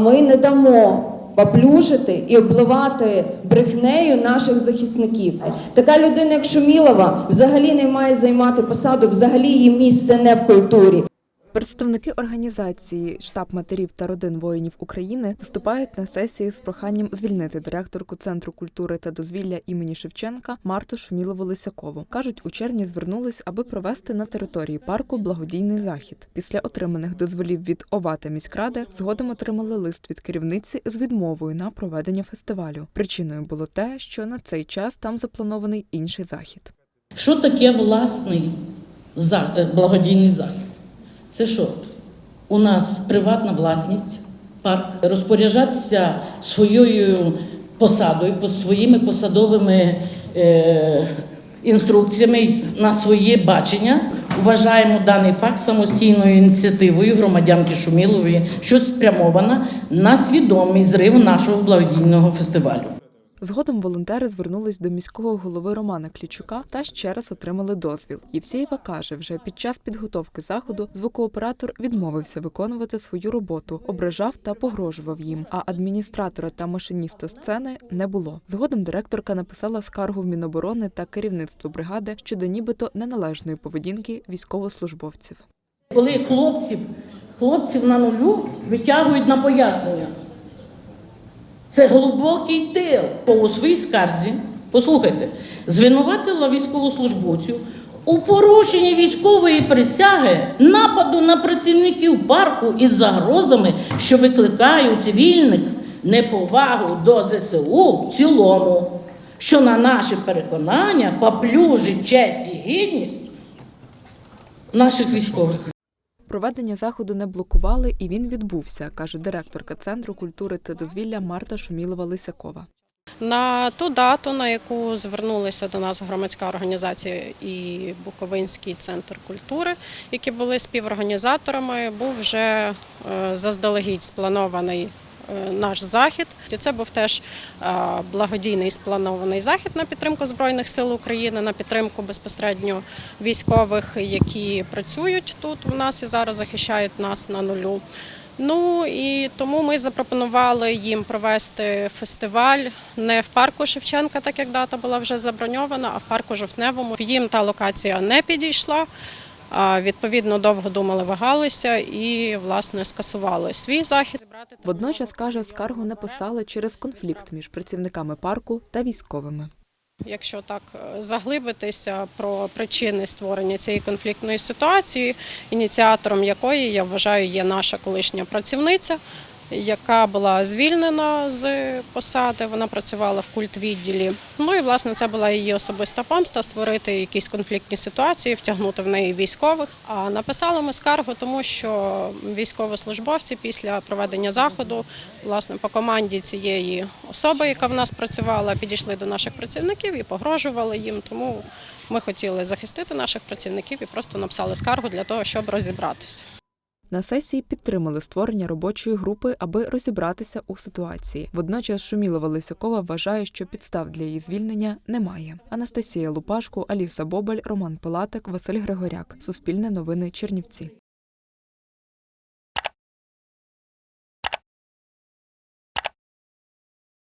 ми не дамо поплюжити і обливати брехнею наших захисників. Така людина, як Шумілова, взагалі не має займати посаду, взагалі її місце не в культурі. Представники організації штаб матерів та родин воїнів України виступають на сесії з проханням звільнити директорку Центру культури та дозвілля імені Шевченка Марту Шумілову Лисякову. кажуть, у червні звернулись, аби провести на території парку благодійний захід. Після отриманих дозволів від ОВА та міськради згодом отримали лист від керівниці з відмовою на проведення фестивалю. Причиною було те, що на цей час там запланований інший захід. Що таке власний е, благодійний захід? Це що? У нас приватна власність, парк, розпоряджатися своєю посадою, по- своїми посадовими е, інструкціями на своє бачення. Вважаємо даний факт самостійною ініціативою громадянки Шумілової, що спрямована на свідомий зрив нашого благодійного фестивалю. Згодом волонтери звернулись до міського голови Романа Клічука та ще раз отримали дозвіл. Євсєєва каже, вже під час підготовки заходу звукооператор відмовився виконувати свою роботу, ображав та погрожував їм. А адміністратора та машиніста сцени не було. Згодом директорка написала скаргу в Міноборони та керівництво бригади щодо нібито неналежної поведінки військовослужбовців. Коли хлопців, хлопців на нулю витягують на пояснення. Це глибокий тил. У своїй скарзі, послухайте, звинуватила військовослужбовців у порушенні військової присяги, нападу на працівників парку із загрозами, що викликає у цивільних неповагу до ЗСУ в цілому, що на наше переконання поплюжить честь і гідність наших військових. Проведення заходу не блокували, і він відбувся, каже директорка Центру культури та дозвілля Марта Шумілова Лисякова. На ту дату, на яку звернулися до нас громадська організація і Буковинський центр культури, які були співорганізаторами, був вже е, заздалегідь спланований наш захід. І Це був теж е, благодійний спланований захід на підтримку Збройних сил України, на підтримку безпосередньо військових, які працюють тут у нас і зараз захищають нас на нулю. Ну і тому ми запропонували їм провести фестиваль не в парку Шевченка, так як дата була вже заброньована, а в парку Жовтневому. Їм та локація не підійшла. Відповідно довго думали, вагалися і власне скасували свій захід. Водночас каже, скаргу не писали через конфлікт між працівниками парку та військовими. Якщо так е, заглибитися про причини створення цієї конфліктної ситуації, ініціатором якої я вважаю є наша колишня працівниця, яка була звільнена з посади. Вона працювала в культвідділі. Ну і власне це була її особиста помста створити якісь конфліктні ситуації, втягнути в неї військових. А написали ми скаргу, тому що військовослужбовці після проведення заходу, власне, по команді цієї особи, яка в нас працювала, підійшли до наших працівників і погрожували їм. Тому ми хотіли захистити наших працівників і просто написали скаргу для того, щоб розібратися. На сесії підтримали створення робочої групи, аби розібратися у ситуації. Водночас Шумілова Лисякова вважає, що підстав для її звільнення немає. Анастасія Лупашко, Аліса Бобаль, Роман Пилатик, Василь Григоряк. Суспільне новини Чернівці.